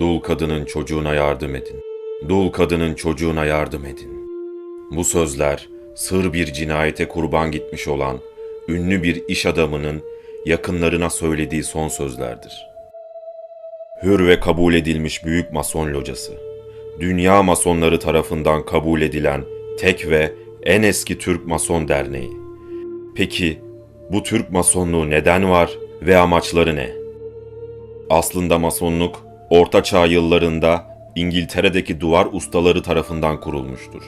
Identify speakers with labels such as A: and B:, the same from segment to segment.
A: Dul kadının çocuğuna yardım edin. Dul kadının çocuğuna yardım edin. Bu sözler sır bir cinayete kurban gitmiş olan ünlü bir iş adamının yakınlarına söylediği son sözlerdir. Hür ve kabul edilmiş Büyük Mason Locası. Dünya masonları tarafından kabul edilen tek ve en eski Türk Mason Derneği. Peki bu Türk Masonluğu neden var ve amaçları ne? Aslında Masonluk Orta Çağ yıllarında İngiltere'deki duvar ustaları tarafından kurulmuştur.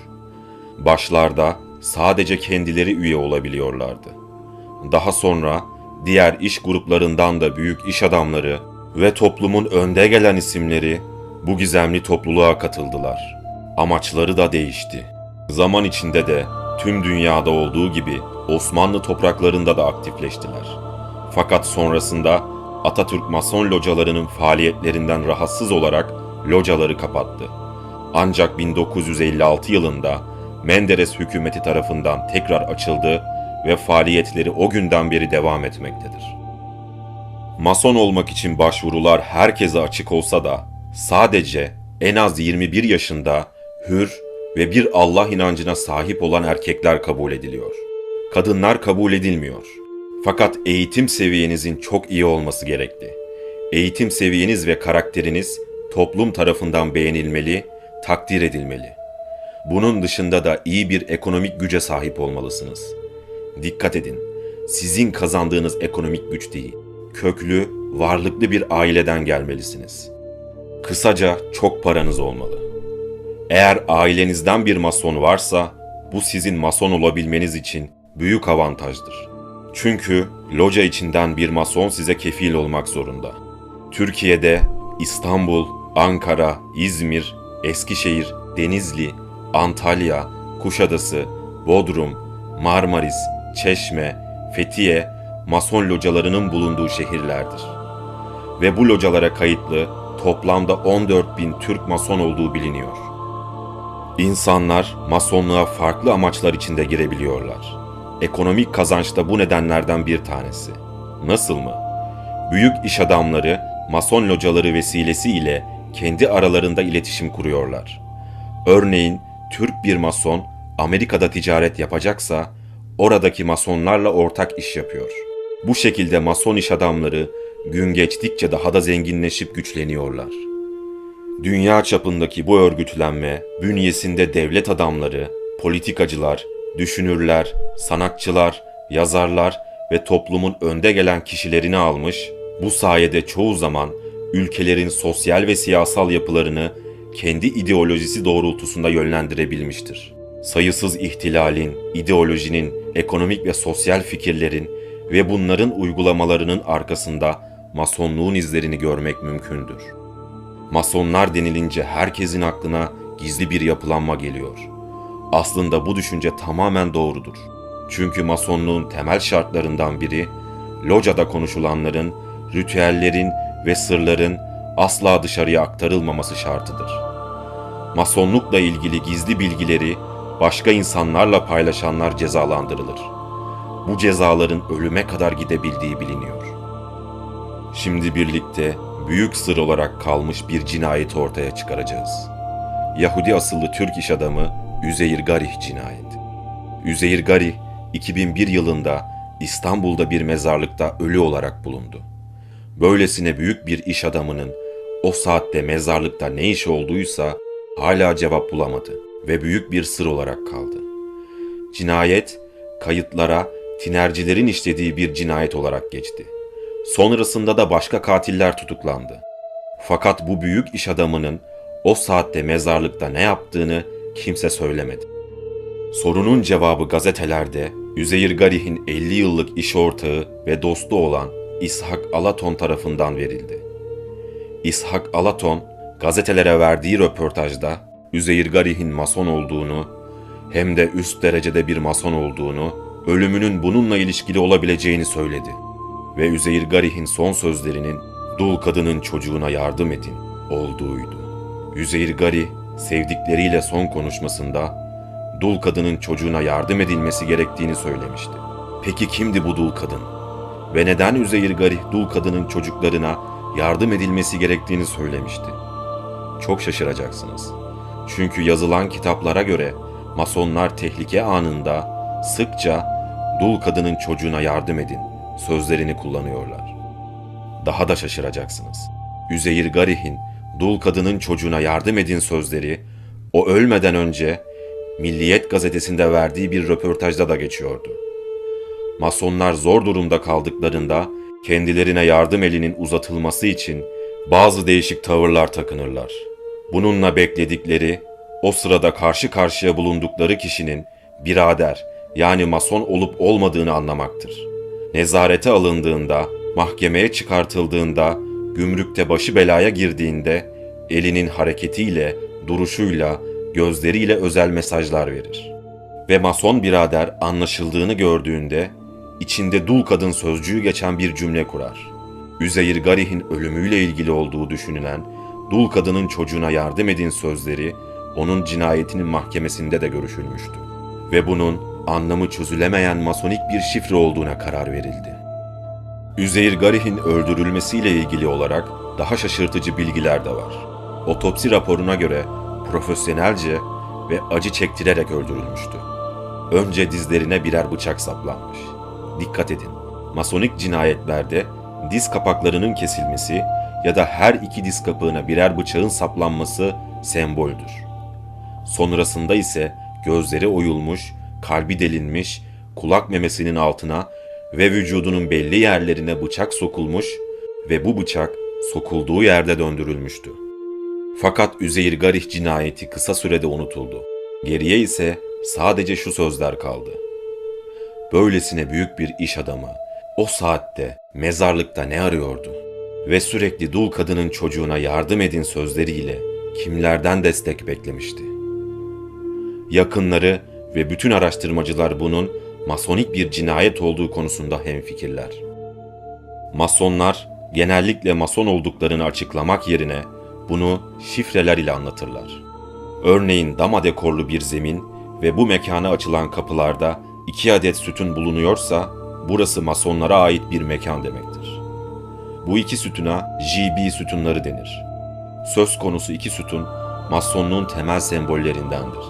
A: Başlarda sadece kendileri üye olabiliyorlardı. Daha sonra diğer iş gruplarından da büyük iş adamları ve toplumun önde gelen isimleri bu gizemli topluluğa katıldılar. Amaçları da değişti. Zaman içinde de tüm dünyada olduğu gibi Osmanlı topraklarında da aktifleştiler. Fakat sonrasında Atatürk Mason localarının faaliyetlerinden rahatsız olarak locaları kapattı. Ancak 1956 yılında Menderes hükümeti tarafından tekrar açıldı ve faaliyetleri o günden beri devam etmektedir. Mason olmak için başvurular herkese açık olsa da sadece en az 21 yaşında hür ve bir Allah inancına sahip olan erkekler kabul ediliyor. Kadınlar kabul edilmiyor. Fakat eğitim seviyenizin çok iyi olması gerekli. Eğitim seviyeniz ve karakteriniz toplum tarafından beğenilmeli, takdir edilmeli. Bunun dışında da iyi bir ekonomik güce sahip olmalısınız. Dikkat edin, sizin kazandığınız ekonomik güç değil, köklü, varlıklı bir aileden gelmelisiniz. Kısaca çok paranız olmalı. Eğer ailenizden bir mason varsa, bu sizin mason olabilmeniz için büyük avantajdır. Çünkü loca içinden bir mason size kefil olmak zorunda. Türkiye'de İstanbul, Ankara, İzmir, Eskişehir, Denizli, Antalya, Kuşadası, Bodrum, Marmaris, Çeşme, Fethiye, mason localarının bulunduğu şehirlerdir. Ve bu localara kayıtlı toplamda 14 bin Türk mason olduğu biliniyor. İnsanlar masonluğa farklı amaçlar içinde girebiliyorlar. Ekonomik kazanç da bu nedenlerden bir tanesi. Nasıl mı? Büyük iş adamları mason locaları vesilesiyle kendi aralarında iletişim kuruyorlar. Örneğin Türk bir mason Amerika'da ticaret yapacaksa oradaki masonlarla ortak iş yapıyor. Bu şekilde mason iş adamları gün geçtikçe daha da zenginleşip güçleniyorlar. Dünya çapındaki bu örgütlenme bünyesinde devlet adamları, politikacılar, düşünürler, sanatçılar, yazarlar ve toplumun önde gelen kişilerini almış, bu sayede çoğu zaman ülkelerin sosyal ve siyasal yapılarını kendi ideolojisi doğrultusunda yönlendirebilmiştir. Sayısız ihtilalin, ideolojinin, ekonomik ve sosyal fikirlerin ve bunların uygulamalarının arkasında masonluğun izlerini görmek mümkündür. Masonlar denilince herkesin aklına gizli bir yapılanma geliyor. Aslında bu düşünce tamamen doğrudur. Çünkü masonluğun temel şartlarından biri locada konuşulanların, ritüellerin ve sırların asla dışarıya aktarılmaması şartıdır. Masonlukla ilgili gizli bilgileri başka insanlarla paylaşanlar cezalandırılır. Bu cezaların ölüme kadar gidebildiği biliniyor. Şimdi birlikte büyük sır olarak kalmış bir cinayeti ortaya çıkaracağız. Yahudi asıllı Türk iş adamı Üzeyir Garih cinayeti. Üzeyir Garih 2001 yılında İstanbul'da bir mezarlıkta ölü olarak bulundu. Böylesine büyük bir iş adamının o saatte mezarlıkta ne iş olduysa hala cevap bulamadı ve büyük bir sır olarak kaldı. Cinayet kayıtlara tinercilerin işlediği bir cinayet olarak geçti. Sonrasında da başka katiller tutuklandı. Fakat bu büyük iş adamının o saatte mezarlıkta ne yaptığını kimse söylemedi. Sorunun cevabı gazetelerde Üzeyir Garih'in 50 yıllık iş ortağı ve dostu olan İshak Alaton tarafından verildi. İshak Alaton gazetelere verdiği röportajda Üzeyir Garih'in mason olduğunu hem de üst derecede bir mason olduğunu, ölümünün bununla ilişkili olabileceğini söyledi. Ve Üzeyir Garih'in son sözlerinin dul kadının çocuğuna yardım edin olduğuydu. Üzeyir Garih sevdikleriyle son konuşmasında dul kadının çocuğuna yardım edilmesi gerektiğini söylemişti. Peki kimdi bu dul kadın? Ve neden Üzeyir Garih dul kadının çocuklarına yardım edilmesi gerektiğini söylemişti? çok şaşıracaksınız. Çünkü yazılan kitaplara göre masonlar tehlike anında sıkça dul kadının çocuğuna yardım edin sözlerini kullanıyorlar. Daha da şaşıracaksınız. Üzeyir Garih'in dul kadının çocuğuna yardım edin sözleri o ölmeden önce Milliyet gazetesinde verdiği bir röportajda da geçiyordu. Masonlar zor durumda kaldıklarında kendilerine yardım elinin uzatılması için bazı değişik tavırlar takınırlar. Bununla bekledikleri o sırada karşı karşıya bulundukları kişinin birader yani mason olup olmadığını anlamaktır. Nezarete alındığında, mahkemeye çıkartıldığında, gümrükte başı belaya girdiğinde elinin hareketiyle, duruşuyla, gözleriyle özel mesajlar verir. Ve mason birader anlaşıldığını gördüğünde içinde dul kadın sözcüğü geçen bir cümle kurar. Üzeyir Garih'in ölümüyle ilgili olduğu düşünülen dul kadının çocuğuna yardım edin sözleri onun cinayetinin mahkemesinde de görüşülmüştü. Ve bunun anlamı çözülemeyen masonik bir şifre olduğuna karar verildi. Üzeyir Garih'in öldürülmesiyle ilgili olarak daha şaşırtıcı bilgiler de var. Otopsi raporuna göre profesyonelce ve acı çektirerek öldürülmüştü. Önce dizlerine birer bıçak saplanmış. Dikkat edin, masonik cinayetlerde diz kapaklarının kesilmesi ya da her iki diz kapağına birer bıçağın saplanması semboldür. Sonrasında ise gözleri oyulmuş, kalbi delinmiş, kulak memesinin altına ve vücudunun belli yerlerine bıçak sokulmuş ve bu bıçak sokulduğu yerde döndürülmüştü. Fakat Üzeyir Garih cinayeti kısa sürede unutuldu. Geriye ise sadece şu sözler kaldı. Böylesine büyük bir iş adamı o saatte mezarlıkta ne arıyordu? Ve sürekli dul kadının çocuğuna yardım edin sözleriyle kimlerden destek beklemişti? Yakınları ve bütün araştırmacılar bunun masonik bir cinayet olduğu konusunda hemfikirler. Masonlar genellikle mason olduklarını açıklamak yerine bunu şifreler ile anlatırlar. Örneğin dama dekorlu bir zemin ve bu mekana açılan kapılarda iki adet sütun bulunuyorsa burası masonlara ait bir mekan demektir. Bu iki sütuna GB sütunları denir. Söz konusu iki sütun masonluğun temel sembollerindendir.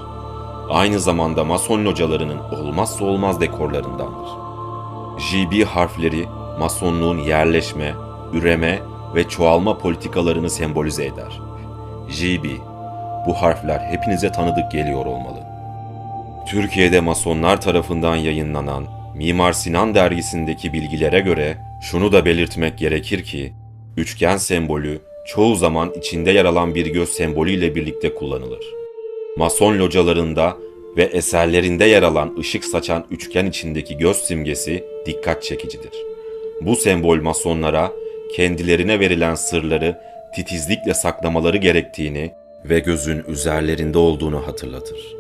A: Aynı zamanda mason localarının olmazsa olmaz dekorlarındandır. GB harfleri masonluğun yerleşme, üreme ve çoğalma politikalarını sembolize eder. JB, bu harfler hepinize tanıdık geliyor olmalı. Türkiye'de masonlar tarafından yayınlanan Mimar Sinan dergisindeki bilgilere göre şunu da belirtmek gerekir ki, üçgen sembolü çoğu zaman içinde yer alan bir göz sembolüyle birlikte kullanılır. Mason localarında ve eserlerinde yer alan ışık saçan üçgen içindeki göz simgesi dikkat çekicidir. Bu sembol masonlara kendilerine verilen sırları titizlikle saklamaları gerektiğini ve gözün üzerlerinde olduğunu hatırlatır.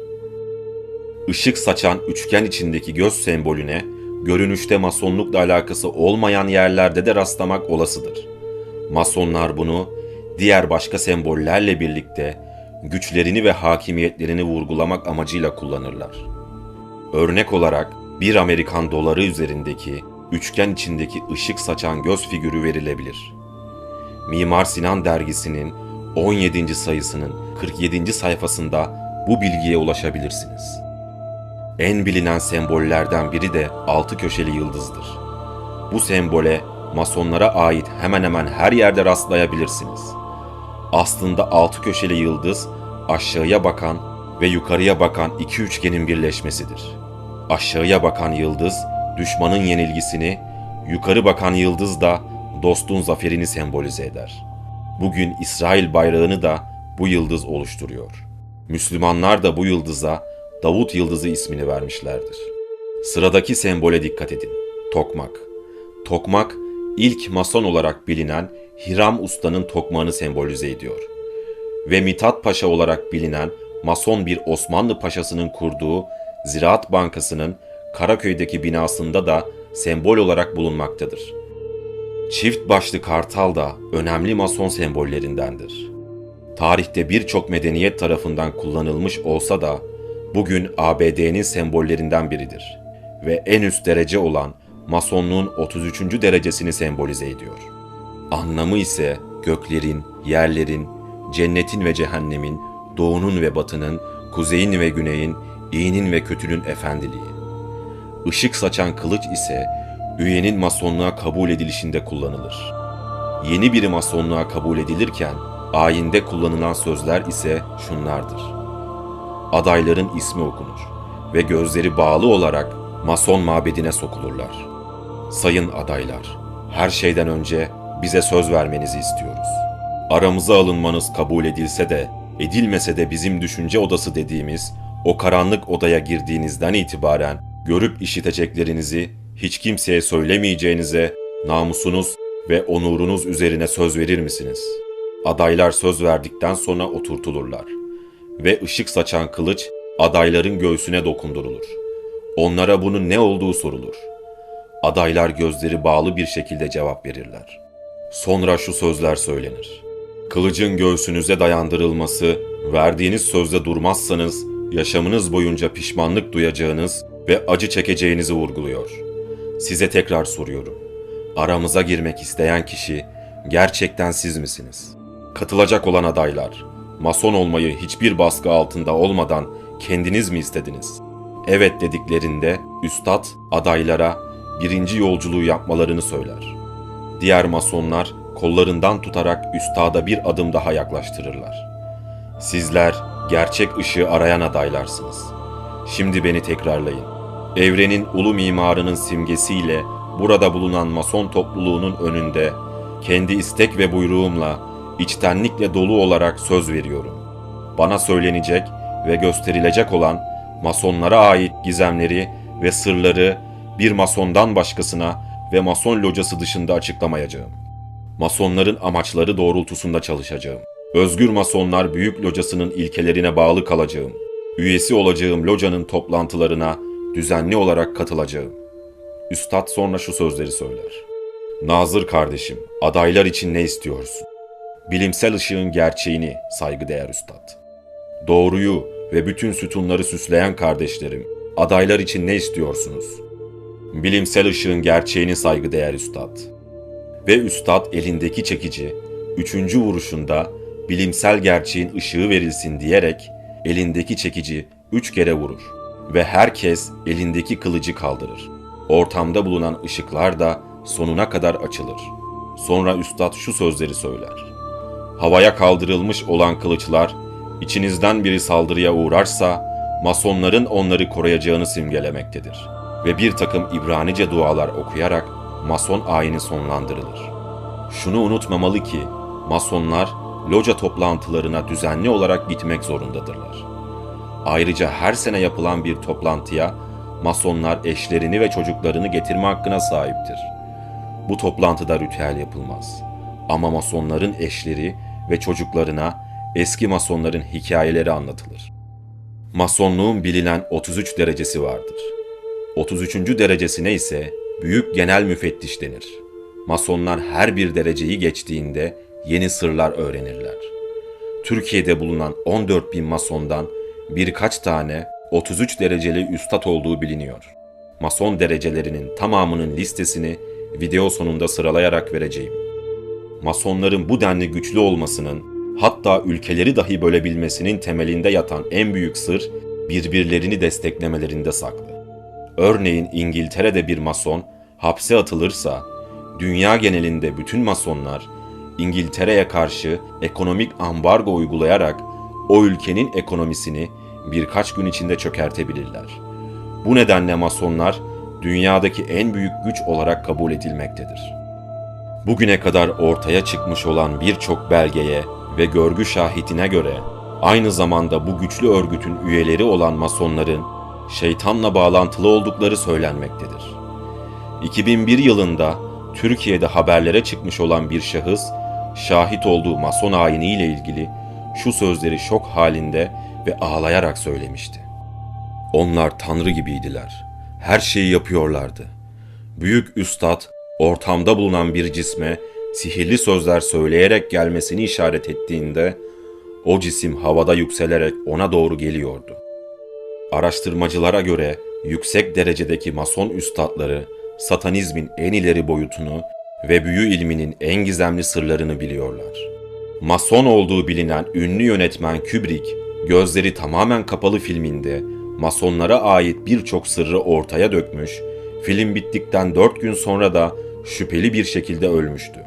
A: Işık saçan üçgen içindeki göz sembolüne görünüşte masonlukla alakası olmayan yerlerde de rastlamak olasıdır. Masonlar bunu diğer başka sembollerle birlikte güçlerini ve hakimiyetlerini vurgulamak amacıyla kullanırlar. Örnek olarak bir Amerikan doları üzerindeki üçgen içindeki ışık saçan göz figürü verilebilir. Mimar Sinan dergisinin 17. sayısının 47. sayfasında bu bilgiye ulaşabilirsiniz. En bilinen sembollerden biri de altı köşeli yıldızdır. Bu sembole masonlara ait hemen hemen her yerde rastlayabilirsiniz. Aslında altı köşeli yıldız aşağıya bakan ve yukarıya bakan iki üçgenin birleşmesidir. Aşağıya bakan yıldız düşmanın yenilgisini, yukarı bakan yıldız da dostun zaferini sembolize eder. Bugün İsrail bayrağını da bu yıldız oluşturuyor. Müslümanlar da bu yıldıza Davut Yıldızı ismini vermişlerdir. Sıradaki sembole dikkat edin. Tokmak. Tokmak, ilk mason olarak bilinen Hiram Usta'nın tokmağını sembolize ediyor. Ve Mithat Paşa olarak bilinen mason bir Osmanlı paşasının kurduğu Ziraat Bankası'nın Karaköy'deki binasında da sembol olarak bulunmaktadır. Çift başlı kartal da önemli mason sembollerindendir. Tarihte birçok medeniyet tarafından kullanılmış olsa da bugün ABD'nin sembollerinden biridir ve en üst derece olan masonluğun 33. derecesini sembolize ediyor. Anlamı ise göklerin, yerlerin, cennetin ve cehennemin, doğunun ve batının, kuzeyin ve güneyin, iyinin ve kötünün efendiliği. Işık saçan kılıç ise üyenin masonluğa kabul edilişinde kullanılır. Yeni biri masonluğa kabul edilirken ayinde kullanılan sözler ise şunlardır. Adayların ismi okunur ve gözleri bağlı olarak mason mabedine sokulurlar. Sayın adaylar, her şeyden önce bize söz vermenizi istiyoruz. Aramıza alınmanız kabul edilse de, edilmese de bizim düşünce odası dediğimiz o karanlık odaya girdiğinizden itibaren görüp işiteceklerinizi hiç kimseye söylemeyeceğinize namusunuz ve onurunuz üzerine söz verir misiniz? Adaylar söz verdikten sonra oturtulurlar ve ışık saçan kılıç adayların göğsüne dokundurulur. Onlara bunun ne olduğu sorulur. Adaylar gözleri bağlı bir şekilde cevap verirler. Sonra şu sözler söylenir. Kılıcın göğsünüze dayandırılması, verdiğiniz sözde durmazsanız yaşamınız boyunca pişmanlık duyacağınız ve acı çekeceğinizi vurguluyor. Size tekrar soruyorum. Aramıza girmek isteyen kişi gerçekten siz misiniz? Katılacak olan adaylar, mason olmayı hiçbir baskı altında olmadan kendiniz mi istediniz? Evet dediklerinde üstad adaylara birinci yolculuğu yapmalarını söyler. Diğer masonlar kollarından tutarak üstada bir adım daha yaklaştırırlar. Sizler gerçek ışığı arayan adaylarsınız. Şimdi beni tekrarlayın. Evrenin ulu mimarının simgesiyle burada bulunan mason topluluğunun önünde kendi istek ve buyruğumla içtenlikle dolu olarak söz veriyorum. Bana söylenecek ve gösterilecek olan masonlara ait gizemleri ve sırları bir masondan başkasına ve mason locası dışında açıklamayacağım. Masonların amaçları doğrultusunda çalışacağım. Özgür Masonlar Büyük Locası'nın ilkelerine bağlı kalacağım. Üyesi olacağım locanın toplantılarına düzenli olarak katılacağım. Üstad sonra şu sözleri söyler. Nazır kardeşim, adaylar için ne istiyorsun? Bilimsel ışığın gerçeğini saygıdeğer üstad. Doğruyu ve bütün sütunları süsleyen kardeşlerim, adaylar için ne istiyorsunuz? Bilimsel ışığın gerçeğini saygıdeğer üstad. Ve üstad elindeki çekici, üçüncü vuruşunda bilimsel gerçeğin ışığı verilsin diyerek elindeki çekici üç kere vurur ve herkes elindeki kılıcı kaldırır. Ortamda bulunan ışıklar da sonuna kadar açılır. Sonra üstad şu sözleri söyler. Havaya kaldırılmış olan kılıçlar, içinizden biri saldırıya uğrarsa, masonların onları koruyacağını simgelemektedir. Ve bir takım İbranice dualar okuyarak mason ayini sonlandırılır. Şunu unutmamalı ki, masonlar loca toplantılarına düzenli olarak gitmek zorundadırlar. Ayrıca her sene yapılan bir toplantıya masonlar eşlerini ve çocuklarını getirme hakkına sahiptir. Bu toplantıda ritüel yapılmaz. Ama masonların eşleri ve çocuklarına eski masonların hikayeleri anlatılır. Masonluğun bilinen 33 derecesi vardır. 33. derecesine ise büyük genel müfettiş denir. Masonlar her bir dereceyi geçtiğinde yeni sırlar öğrenirler. Türkiye'de bulunan 14 bin masondan birkaç tane 33 dereceli üstad olduğu biliniyor. Mason derecelerinin tamamının listesini video sonunda sıralayarak vereceğim. Masonların bu denli güçlü olmasının, hatta ülkeleri dahi bölebilmesinin temelinde yatan en büyük sır birbirlerini desteklemelerinde saklı. Örneğin İngiltere'de bir mason hapse atılırsa, dünya genelinde bütün masonlar İngiltere'ye karşı ekonomik ambargo uygulayarak o ülkenin ekonomisini birkaç gün içinde çökertebilirler. Bu nedenle masonlar dünyadaki en büyük güç olarak kabul edilmektedir. Bugüne kadar ortaya çıkmış olan birçok belgeye ve görgü şahitine göre aynı zamanda bu güçlü örgütün üyeleri olan masonların şeytanla bağlantılı oldukları söylenmektedir. 2001 yılında Türkiye'de haberlere çıkmış olan bir şahıs şahit olduğu mason ayini ile ilgili şu sözleri şok halinde ve ağlayarak söylemişti. Onlar tanrı gibiydiler. Her şeyi yapıyorlardı. Büyük üstad ortamda bulunan bir cisme sihirli sözler söyleyerek gelmesini işaret ettiğinde o cisim havada yükselerek ona doğru geliyordu. Araştırmacılara göre yüksek derecedeki mason üstadları satanizmin en ileri boyutunu ve büyü ilminin en gizemli sırlarını biliyorlar. Mason olduğu bilinen ünlü yönetmen Kubrick, Gözleri Tamamen Kapalı filminde Masonlara ait birçok sırrı ortaya dökmüş, film bittikten 4 gün sonra da şüpheli bir şekilde ölmüştü.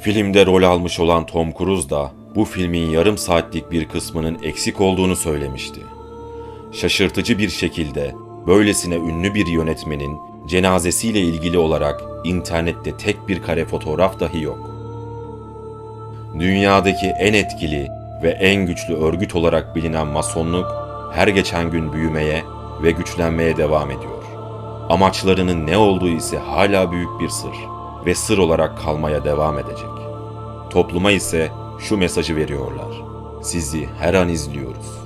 A: Filmde rol almış olan Tom Cruise da bu filmin yarım saatlik bir kısmının eksik olduğunu söylemişti. Şaşırtıcı bir şekilde böylesine ünlü bir yönetmenin cenazesiyle ilgili olarak internette tek bir kare fotoğraf dahi yok. Dünyadaki en etkili ve en güçlü örgüt olarak bilinen Masonluk her geçen gün büyümeye ve güçlenmeye devam ediyor. Amaçlarının ne olduğu ise hala büyük bir sır ve sır olarak kalmaya devam edecek. Topluma ise şu mesajı veriyorlar. Sizi her an izliyoruz.